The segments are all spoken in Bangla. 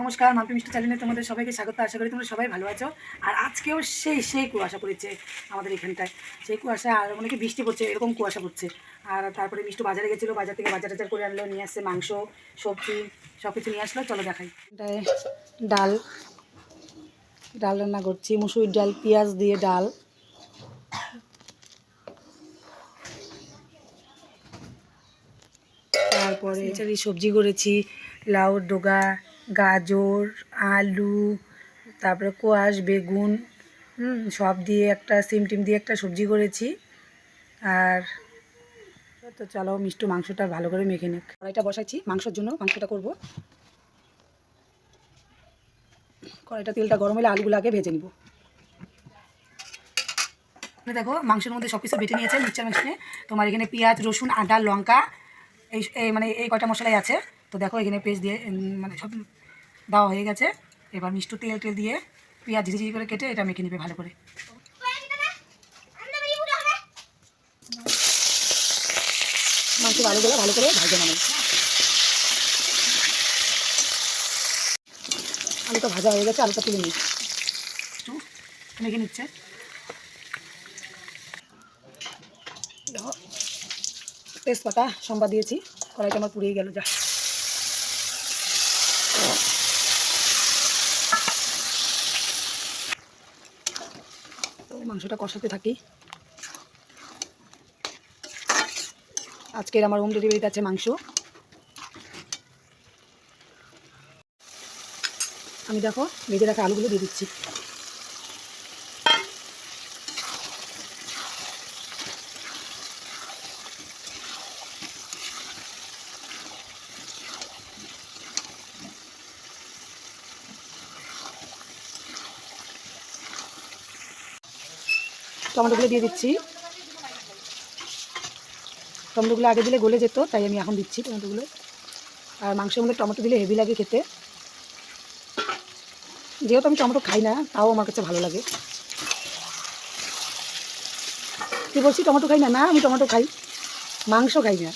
নমস্কার মাম্পি মিষ্টি চ্যানেলে তোমাদের সবাইকে স্বাগত। আশা করি তোমরা সবাই ভালো আছো। আর আজকেও সেই সেই কুয়াশা পড়েছে আমাদের এখানটায়। সেই কুয়াশা আর অনেকে বৃষ্টি পড়ছে, এরকম কুয়াশা পড়ছে। আর তারপরে মিষ্টি বাজারে গেছিল, বাজার থেকে বাজার টাজার করে আনলো, নিয়ে আসছে মাংস, সবজি সব কিছু নিয়ে আসলো। চলো দেখাই। ডাল ডাল রান্না করছি। মুসুরির ডাল, পেঁয়াজ দিয়ে ডাল। তারপরে সবজি করেছি লাউ ডোগা গাজর, আলু, তারপরে কোয়াশ, বেগুন সব দিয়ে একটা সিম টিম দিয়ে একটা সবজি করেছি। আর তো চলো মিষ্টু মাংসটা ভালো করে মেখে নেক। কড়াইটা বসাইছি মাংসের জন্য মাংসটা করব। কড়াইটা তেলটা গরম হলে আলুগুলো আগে ভেজে নিব। দেখো, মাংসের মধ্যে সব কিছু বেটে নিয়েছে মিক্সচার মেশিনে। তোমার এখানে পেঁয়াজ, রসুন, আদা, লঙ্কা, এই মানে এই কয়টা মশলাই আছে? তো দেখো এখানে পেস্ট দিয়ে মানে সব দেওয়া হয়ে গেছে। এবার মিষ্টি তেল টেল দিয়ে পেঁয়াজ ঝিঝি করে কেটে এটা মেখে নেবে ভালো করে। মাংস আলুগুলো ভালো করে ভাজে নেবে। আলুটা ভাজা হয়ে গেছে, আলুটা তুলে একটু মেখে নিচ্ছে। তেজপাতা সম্বা দিয়েছি। কড়াইটা আমার পুড়িয়ে গেল, যা। মাংসটা কষাতে থাকি। আজকের আমার হোম ডেলিভারিতে আছে মাংস। আমি দেখো, ভেজে রাখা আলুগুলো দিয়ে দিচ্ছি। টমেটোগুলো দিয়ে দিচ্ছি। টমেটোগুলো আগে দিলে গলে যেত, তাই আমি এখন দিচ্ছি টমেটোগুলো। আর মাংসের মধ্যে টমেটো দিলে হেভি লাগে খেতে। যেহেতু আমি টমেটো খাই না, তাও আমার কাছে ভালো লাগে। তুই বলছি, টমেটো খাই না? না, আমি টমেটো খাই। মাংস খাই না।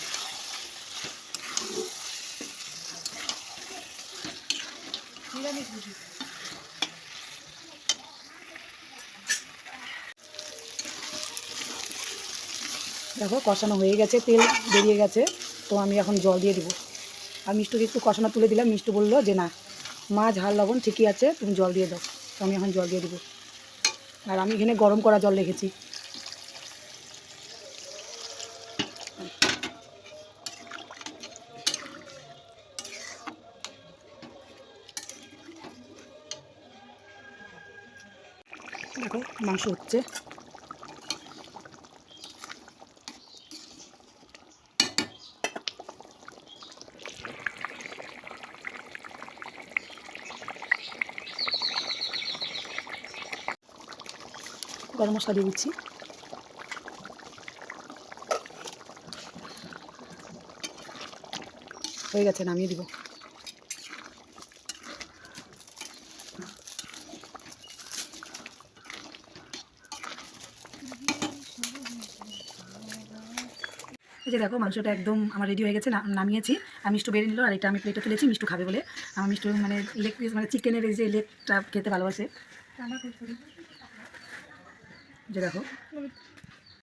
দেখো, কষানো হয়ে গেছে, তেল বেরিয়ে গেছে, তো আমি এখন জল দিয়ে দেবো। আর মিষ্টুকে একটু কষানো তুলে দিলাম, মিষ্টু বলল যে না মা ঝাল, লবণ ঠিকই আছে, তুমি জল দিয়ে দাও, তো আমি এখন জল দিয়ে দেবো। আর আমি এখানে গরম করা জল রেখেছি। দেখো, মাংস হচ্ছে। গরম মশলা দিয়ে দিচ্ছি হয়ে গেছে, নামিয়ে দিব। যে দেখো, মাংসটা একদম আমার রেডি হয়ে গেছে নামিয়েছি। আমি মিষ্টু বেরিয়ে নিল আর এটা আমি প্লেটে তুলেছি, মিষ্টু খাবে বলে। আমার মিষ্টু মানে লেগ পিস মানে চিকেনের এই যে লেগটা খেতে ভালোবাসে। যে দেখো।